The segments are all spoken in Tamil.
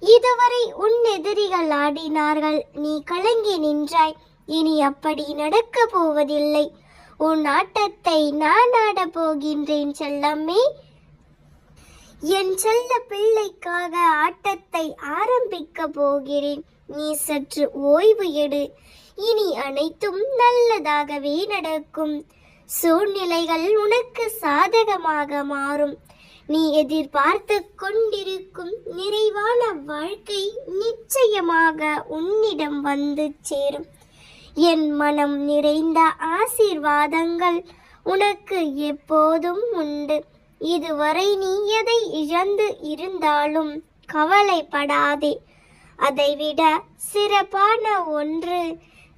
இதுவரை உன் எதிரிகள் ஆடினார்கள். நீ கலங்கி நின்றாய். இனி அப்படி நடக்கப் போவதில்லை. உன் ஆட்டத்தை நான் ஆடப் போகின்றேன் செல்லம்மே. என் செல்ல பிள்ளைக்காக ஆட்டத்தை ஆரம்பிக்க போகிறேன். நீ சற்று ஓய்வு எடு. இனி அனைத்தும் நல்லதாகவே நடக்கும். சூழ்நிலைகள் உனக்கு சாதகமாக மாறும். நீ எதிர்பார்த்து கொண்டிருக்கும் வாழ்க்கை நிச்சயமாக உன்னிடம் வந்து சேரும். என் மனம் நிறைந்த ஆசீர்வாதங்கள் உனக்கு எப்போதும் உண்டு. இதுவரை நீ எதை இழந்து இருந்தாலும் கவலைப்படாதே. அதைவிட சிறப்பான ஒன்று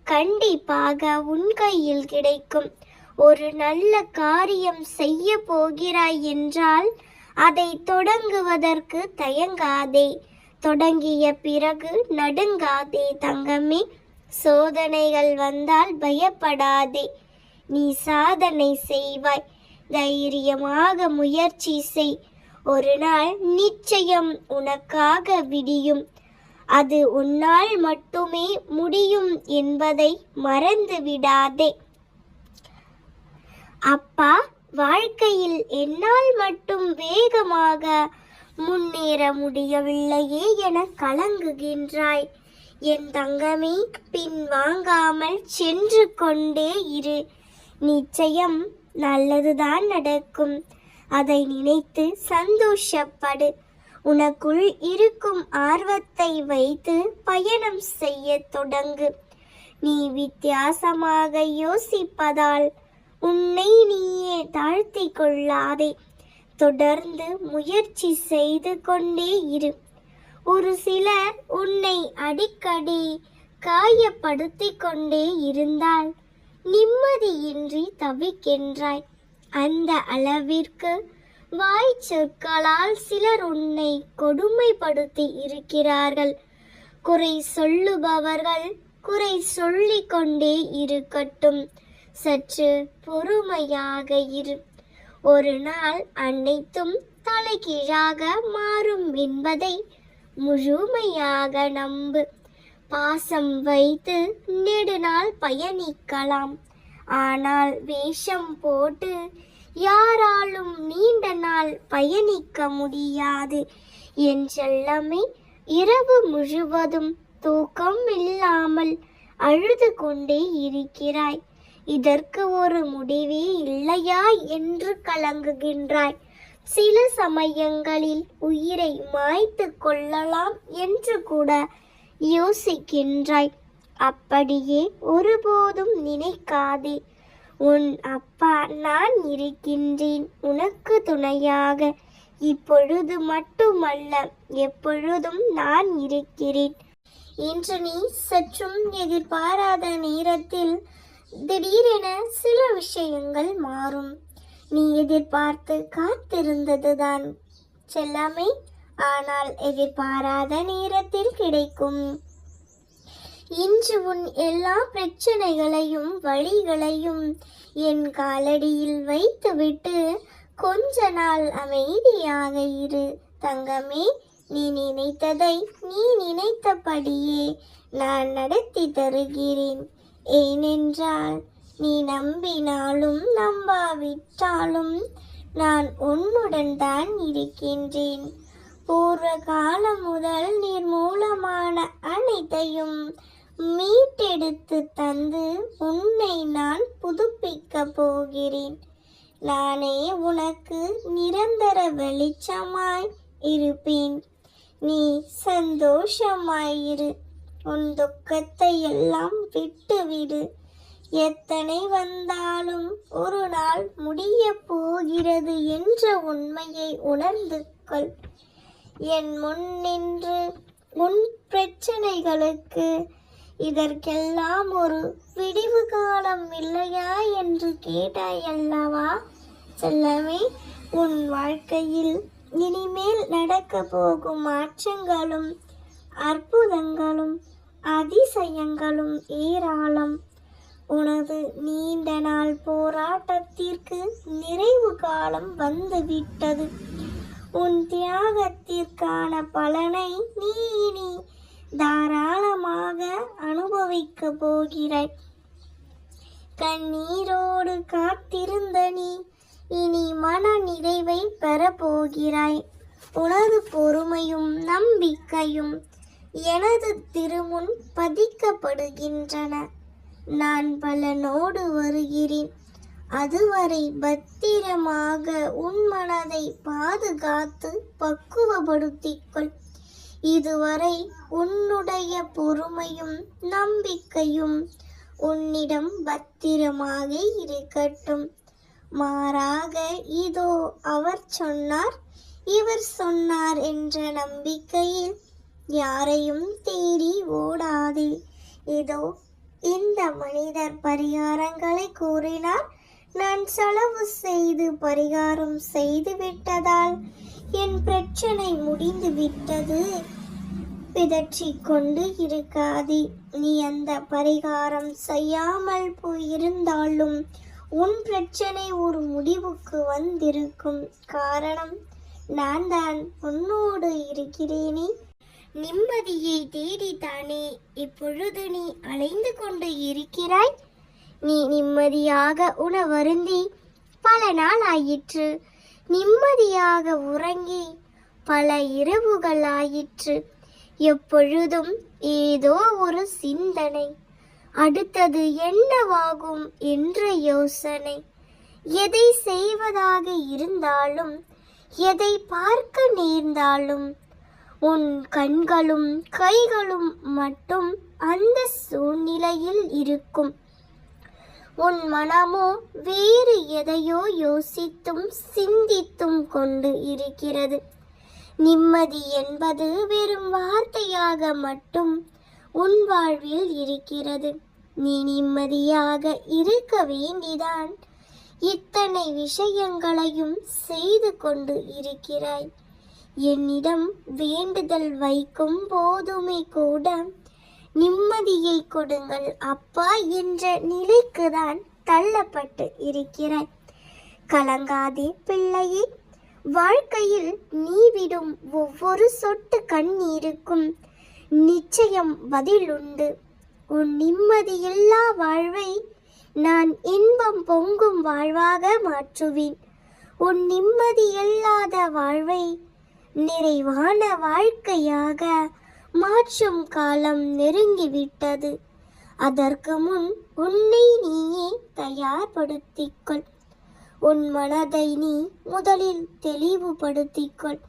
கண்டிப்பாக உன் கையில் கிடைக்கும். ஒரு நல்ல காரியம் செய்ய போகிறாய் என்றால் அதை தொடங்குவதற்கு தயங்காதே. தொடங்கிய பிறகு நடுங்காதே தங்கமே. சோதனைகள் வந்தால் பயப்படாதே. நீ சாதனை செய்வாய். தைரியமாக முயற்சி செய். ஒரு நாள் நிச்சயம் உனக்காக விடியும். அது உன்னால் மட்டுமே முடியும் என்பதை மறந்து விடாதே. அப்பா வாழ்க்கையில் என்னால் மட்டும் வேகமாக முன்னேற முடியவில்லையே என கலங்குகின்றாய். என் தங்கமே பின் வாங்காமல் சென்று கொண்டே இரு. நிச்சயம் நல்லதுதான் நடக்கும். அதை நினைத்து சந்தோஷப்படு. உனக்குள் இருக்கும் ஆர்வத்தை வைத்து பயணம் செய்ய தொடங்கு. நீ வித்தியாசமாக யோசிப்பதால் உன்னை நீயே தாழ்த்தி கொள்ளாதே. தொடர்ந்து முயற்சி செய்து கொண்டே இரு. ஒரு சிலர் உன்னை அடிக்கடி காயப்படுத்தி கொண்டே இருந்தால் நிம்மதியின்றி தவிக்கின்றாய். அந்த அளவிற்கு வாய் சொற்களால் சிலர் உன்னை கொடுமைப்படுத்தி இருக்கிறார்கள். குறை சொல்லுபவர்கள் குறை சொல்லிக் கொண்டே இருக்கட்டும். சற்று பொறுமையாக இரு. ஒரு நாள் அனைத்தும் தலைகீழாக மாறும் என்பதை முழுமையாக நம்பு. பாசம் வைத்து நெடுநாள் பயணிக்கலாம். ஆனால் வேஷம் போட்டு யாராலும் நீண்ட நாள் பயணிக்க முடியாது. என் செல்லமே இரவு முழுவதும் தூக்கம் இல்லாமல் அழுது கொண்டே இருக்கிறாய். இதற்கு ஒரு முடிவே இல்லையா என்று கலங்குகின்றாய். சில சமயங்களில் உயிரை மாய்த்து கொள்ளலாம் என்று கூட யோசிக்கின்றாய். அப்படியே ஒருபோதும் நினைக்காதே. உன் அப்பா நான் இருக்கின்றேன். உனக்கு துணையாக இப்பொழுது மட்டுமல்ல எப்பொழுதும் நான் இருக்கிறேன். இன்று நீ சற்றும் எதிர்பாராத நேரத்தில் திடீரென சில விஷயங்கள் மாறும். நீ எதிர்பார்த்து காத்திருந்ததுதான். செல்லாமை ஆனால் எதிர்பாராத நேரத்தில் கிடைக்கும். இன்று உன் எல்லா பிரச்சனைகளையும் வழிகளையும் என் காலடியில் வைத்துவிட்டு கொஞ்ச நாள் அமைதியாக இரு. தங்கமே நீ நினைத்ததை நீ நினைத்தபடியே நான் நடத்தி தருகிறேன். ஏனென்றால் நீ நம்பினாலும் நம்பாவிட்டாலும் நான் உன்னுடன் தான் இருக்கின்றேன். பூர்வ காலம் முதல் நீர் மூலமான அனைத்தையும் மீட்டெடுத்து தந்து உன்னை நான் புதுப்பிக்க போகிறேன். நானே உனக்கு நிரந்தர வெளிச்சமாய் இருப்பேன். நீ சந்தோஷமாயிரு உன் துக்கத்தை எல்லாம் விட்டுவிடு எத்தனை வந்தாலும் ஒரு நாள் முடிய போகிறது என்ற உண்மையை உணர்ந்து கொள். என் முன் நின்று உன் பிரச்சனைகளுக்கு இதற்கெல்லாம் ஒரு விடிவு காலம் இல்லையா என்று கேட்டாய் அல்லவா செல்லமே உன் வாழ்க்கையில் இனிமேல் நடக்க போகும் மாற்றங்களும் அற்புதங்களும் அதிசயங்களும் ஏராளம். உனது நீண்ட நாள் போராட்டத்திற்கு நிறைவு காலம் வந்துவிட்டது. உன் தியாகத்திற்கான பலனை நீ இனி தாராளமாக அனுபவிக்க போகிறாய். கண்ணீரோடு காத்திருந்த நீ இனி மன நிறைவை பெறப்போகிறாய் உனது பொறுமையும் நம்பிக்கையும் எனது திருமுன் பதிக்கப்படுகின்றன. நான் பலனோடு வருகிறேன். அதுவரை பத்திரமாக உன் மனதை பாதுகாத்து பக்குவப்படுத்திக்கொள் இதுவரை உன்னுடைய பொறுமையும் நம்பிக்கையும் உன்னிடம் பத்திரமாக இருக்கட்டும். மாறாக இதோ அவர் சொன்னார். இவர் சொன்னார் என்ற நம்பிக்கையில் யாரையும் தேடி ஓடாதே. இதோ இந்த மனிதர் பரிகாரங்களை கூறினார். நான் செலவு செய்து பரிகாரம் செய்து விட்டதால் என் பிரச்சனை முடிந்து விட்டது. பிதற்றி கொண்டு இருக்காதே. நீ அந்த பரிகாரம் செய்யாமல் போயிருந்தாலும் உன் பிரச்சனை ஒரு முடிவுக்கு வந்திருக்கும். காரணம் நான் தான் உன்னோடு இருக்கிறேனே. நிம்மதியை தேடித்தானே இப்பொழுது நீ அலைந்து கொண்டு இருக்கிறாய்? நீ நிம்மதியாக உணவருந்தி பல நாள் ஆயிற்று நிம்மதியாக உறங்கி பல இரவுகள் ஆயிற்று எப்பொழுதும் ஏதோ ஒரு சிந்தனை. அடுத்தது என்னவாகும் என்ற யோசனை. எதை செய்வதாக இருந்தாலும் எதை பார்க்க நேர்ந்தாலும் உன் கண்களும் கைகளும் மட்டும் அந்த சூழ்நிலையில் இருக்கும். உன் மனமோ வேறு எதையோ யோசித்தும் சிந்தித்தும் கொண்டு இருக்கிறது. நிம்மதி என்பது வெறும் வார்த்தையாக மட்டும் உன் வாழ்வில் இருக்கிறது. நீ நிம்மதியாக இருக்க வேண்டிதான் இத்தனை விஷயங்களையும் செய்து கொண்டு இருக்கிறாய். என்னிடம் வேண்டுதல் வைக்கும் போதுமே கூட நிம்மதியை கொடுங்கள் அப்பா என்ற நிலைக்கு தான் தள்ளப்பட்டு இருக்கிறாய். கலங்காதே பிள்ளையே வாழ்க்கையில் நீ விடும் ஒவ்வொரு சொட்டு கண்ணீருக்கும் நிச்சயம் பதில் உண்டு. உன் நிம்மதியில்லா வாழ்வை நான் இன்பம் பொங்கும் வாழ்வாக மாற்றுவேன். உன் நிம்மதியில்லாத வாழ்வை நிறைவான வாழ்க்கையாக மாற்றும் காலம் நெருங்கிவிட்டது. அதற்கு முன் உன்னை நீயே தயார்படுத்திக்கொள். உன் மனதை நீ முதலில் தெளிவுபடுத்திக்கொள்.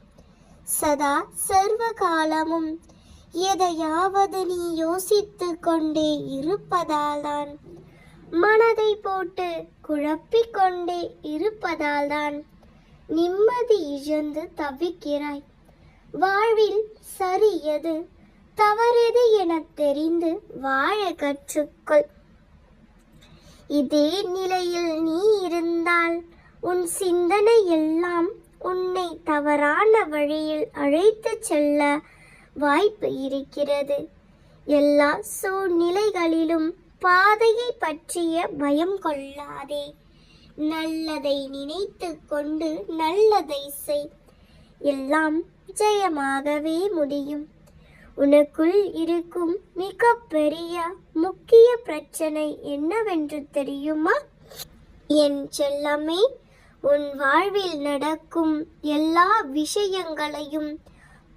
சதா சர்வ காலமும் எதையாவது நீ யோசித்து கொண்டே இருப்பதால்தான் மனதை போட்டு குழப்பிக்கொண்டே இருப்பதால்தான் நிம்மதி இழந்து தவிக்கிறாய். வாழ்வில் சரி எது? தவறெது எனத் தெரிந்து வாழ கற்றுக்கொள். இதே நிலையில் நீ இருந்தால் உன் சிந்தனை எல்லாம் உன்னை தவறான வழியில் அழைத்துச் செல்ல வாய்ப்பு இருக்கிறது. எல்லா சூழ்நிலைகளிலும் பாதையை பற்றிய பயம் கொள்ளாதே. நல்லதை நினைத்து கொண்டு நல்லதை செய். எல்லாம் ஜெயமாகவே முடியும். உனக்குள் இருக்கும் மிக பெரிய முக்கிய பிரச்சனை என்னவென்று தெரியுமா? என் செல்லமே உன் வாழ்வில் நடக்கும் எல்லா விஷயங்களையும்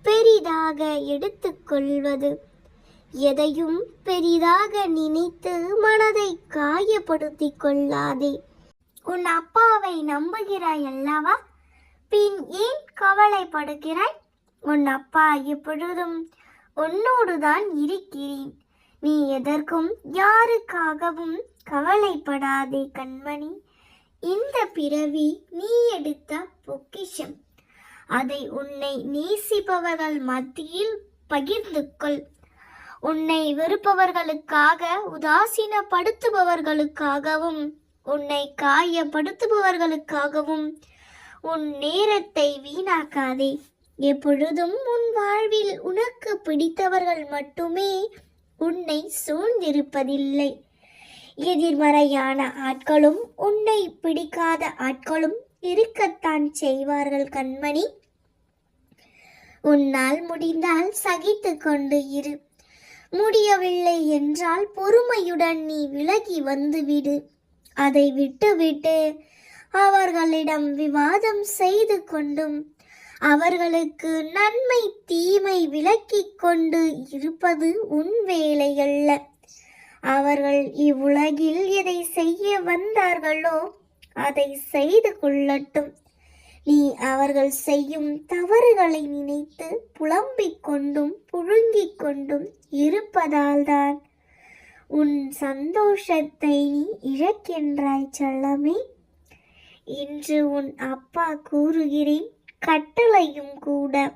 பெரிதாக எடுத்துக்கொள்வது எதையும் பெரிதாக நினைத்து மனதை காயப்படுத்திக் கொள்ளாதே. உன் அப்பாவை நம்புகிறாய் அல்லவா? பின் ஏன் கவலைப்படுகிறாய்? உன் அப்பா எப்பொழுதும் உன்னோடுதான் இருக்கிறேன். நீ எதற்கும் யாருக்காகவும் கவலைப்படாதே கண்மணி. இந்த பிறவி நீ எடுத்த பொக்கிஷம். அதை உன்னை நேசிப்பவர்கள் மத்தியில் பகிர்ந்து கொள். உன்னை வெறுப்பவர்களுக்காக உதாசீனப்படுத்துபவர்களுக்காகவும் உன்னை காயப்படுத்துபவர்களுக்காகவும் உன் நேரத்தை வீணாக்காதே. எப்பொழுதும் உன் வாழ்வில் உனக்கு பிடித்தவர்கள் மட்டுமே உன்னை சூழ்ந்திருப்பதில்லை. எதிர்மறையான ஆட்களும் உன்னை பிடிக்காத ஆட்களும் இருக்கத்தான் செய்வார்கள் கண்மணி. உன்னால் முடிந்தால் சகித்து கொண்டு இரு. முடியவில்லை என்றால் பொறுமையுடன் நீ விலகி வந்துவிடு. அதை விட்டுவிட்டு அவர்களிடம் விவாதம் செய்து கொண்டும் அவர்களுக்கு நன்மை தீமை விலக்கிக் கொண்டு இருப்பது உன் வேலையல்ல. அவர்கள் இவ்வுலகில் எதை செய்ய வந்தார்களோ அதை செய்து கொள்ளட்டும். நீ அவர்கள் செய்யும் தவறுகளை நினைத்து புலம்பிக் கொண்டும் புழுங்கிக் கொண்டும் இருப்பதால்தான் உன் சந்தோஷத்தை நீ இழக்கின்றாய் செல்லமே. இன்று உன் அப்பா கூறுகிறேன் கட்டளையும் கூட.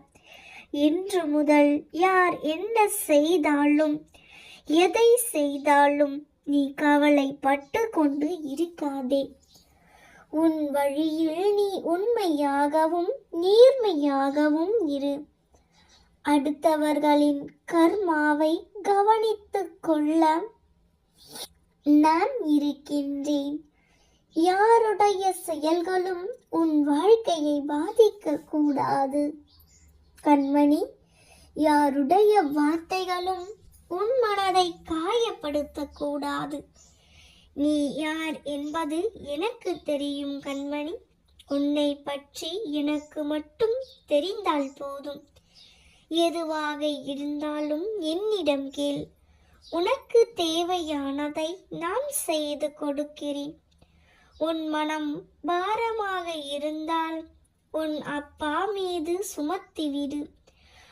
இன்று முதல் யார் என்ன செய்தாலும் எதை செய்தாலும் நீ கவலைப்பட்டு கொண்டு இருக்காதே. உன் வழியில் நீ உண்மையாகவும் நேர்மையாகவும் இரு. அடுத்தவர்களின் கர்மாவை கவனித்துக் கொள்ள நான் இருக்கின்றேன். யாருடைய செயல்களும் உன் வாழ்க்கையை பாதிக்க கூடாது கண்மணி யாருடைய வார்த்தைகளும் உன் மனதை காயப்படுத்த கூடாது நீ யார் என்பது எனக்கு தெரியும் கண்மணி. உன்னை பற்றி எனக்கு மட்டும் தெரிந்தால் போதும். எதுவாக இருந்தாலும் என்னிடம் கேள். உனக்கு தேவையானதை நான் செய்து கொடுக்கிறேன். உன் மனம் பாரமாக இருந்தால் உன் அப்பா மீது சுமத்திவிடு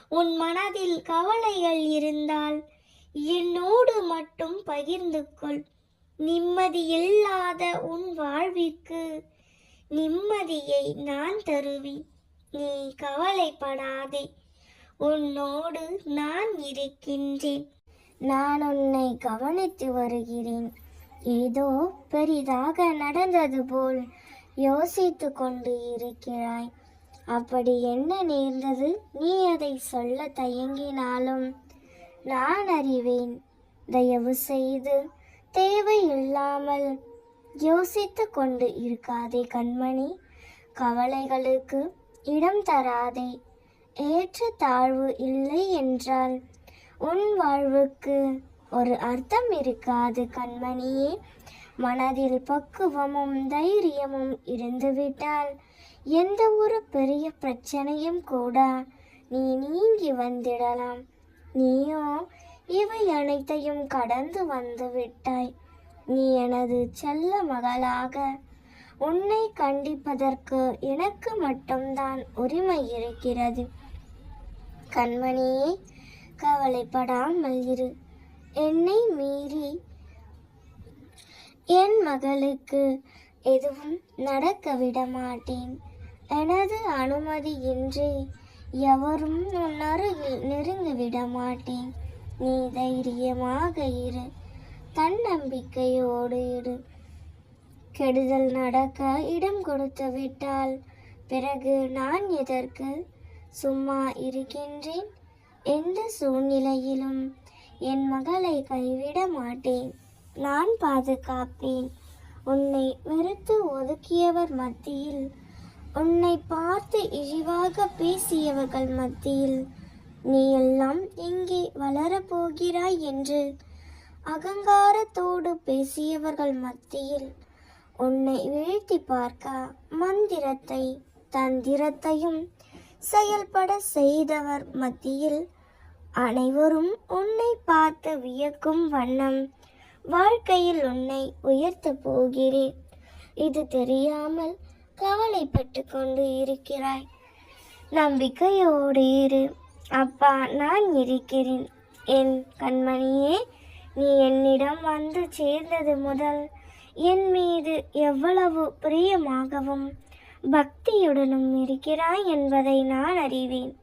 உன் மனதில் கவலைகள் இருந்தால் என்னோடு மட்டும் பகிர்ந்து கொள். நிம்மதியில்லாத உன் வாழ்விற்கு நிம்மதியை நான் தருவேன். நீ கவலைப்படாதே. உன்னோடு நான் இருக்கின்றேன். நான் உன்னை கவனித்து வருகிறேன். ஏதோ பெரிதாக நடந்தது போல் யோசித்து கொண்டு இருக்கிறாய். அப்படி என்ன நேர்ந்தது? நீ அதை சொல்ல தயங்கினாலும் நான் அறிவேன். தயவு செய்து தேவையில்லாமல் யோசித்து கொண்டு இருக்காதே கண்மணி. கவலைகளுக்கு இடம் தராதே. ஏற்ற தாழ்வு இல்லை என்றால் உன் வாழ்வுக்கு ஒரு அர்த்தம் இருக்காது கண்மணியே மனதில் பக்குவமும் தைரியமும் இருந்துவிட்டால் எந்த ஒரு பெரிய பிரச்சனையும் கூட நீ நீங்கி வந்திடலாம். நீயோ இவை அனைத்தையும் கடந்து வந்து விட்டாய். நீ எனது செல்ல மகளாக உன்னை கண்டிப்பதற்கு எனக்கு மட்டும்தான் உரிமை இருக்கிறது. கண்மணியே கவலைப்படாமல் இரு. என்னை மீறி என் மகளுக்கு எதுவும் நடக்க விட மாட்டேன். எனது அனுமதியின்றி எவரும் உன் அருகில் விட மாட்டேன். நீ தைரியமாக இரு. தன்னம்பிக்கையோடு இரு. கெடுதல் நடக்க இடம் கொடுத்து விட்டால் பிறகு நான் எதற்கு சும்மா இருக்கின்றேன்? எந்த சூழ்நிலையிலும் என் மகளை கைவிட மாட்டேன். நான் பாதுகாப்பேன். உன்னை வெறுத்து ஒதுக்கியவர் மத்தியில் உன்னை பார்த்து இழிவாக பேசியவர்கள் மத்தியில் நீ எல்லாம் எங்கே வளரப்போகிறாய் என்று அகங்காரத்தோடு பேசியவர்கள் மத்தியில் உன்னை வீழ்த்தி பார்க்க மந்திரத்தை தந்திரத்தையும் செயல்பட செய்தவர் மத்தியில் அனைவரும் உன்னை பார்த்து வியக்கும் வண்ணம் வாழ்க்கையில் உன்னை உயர்த்த போகிறேன். இது தெரியாமல் கவலைப்பட்டு கொண்டு இருக்கிறாய். நம்பிக்கையோடு இரு. அப்பா நான் இருக்கிறேன். என் கண்மணியே நீ என்னிடம் வந்து சேர்ந்தது முதல். என் மீது எவ்வளவு பிரியமாகவும் பக்தியுடனும் இருக்கிறாய் என்பதை நான் அறிவேன்.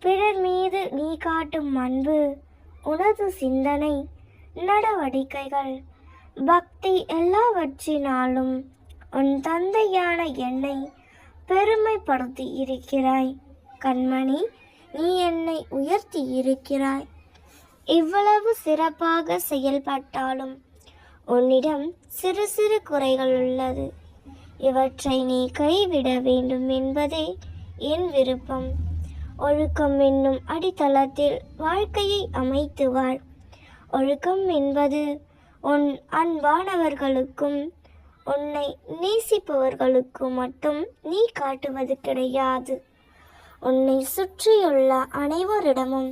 பிறர் மீது நீ காட்டும் அன்பு உனது சிந்தனை நடவடிக்கைகள் பக்தி எல்லாவற்றினாலும் உன் தந்தையான என்னை பெருமைப்படுத்தி இருக்கிறாய். கண்மணி நீ என்னை உயர்த்தி இருக்கிறாய். இவ்வளவு சிறப்பாக செயல்பட்டாலும் உன்னிடம் சிறு சிறு குறைகள் உள்ளது. இவற்றை நீ கைவிட வேண்டும் என்பதே என் விருப்பம். ஒழுக்கம் என்னும் அடித்தளத்தில் வாழ்க்கையை அமைத்து வாழ் ஒழுக்கம் என்பது உன் அன்பானவர்களுக்கும் உன்னை நேசிப்பவர்களுக்கும் மட்டும் நீ காட்டுவது கிடையாது. உன்னை சுற்றியுள்ள அனைவரிடமும்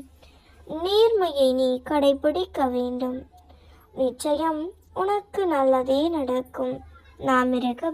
நேர்மையை நீ கடைபிடிக்க வேண்டும். நிச்சயம் உனக்கு நல்லதே நடக்கும். na Amerika.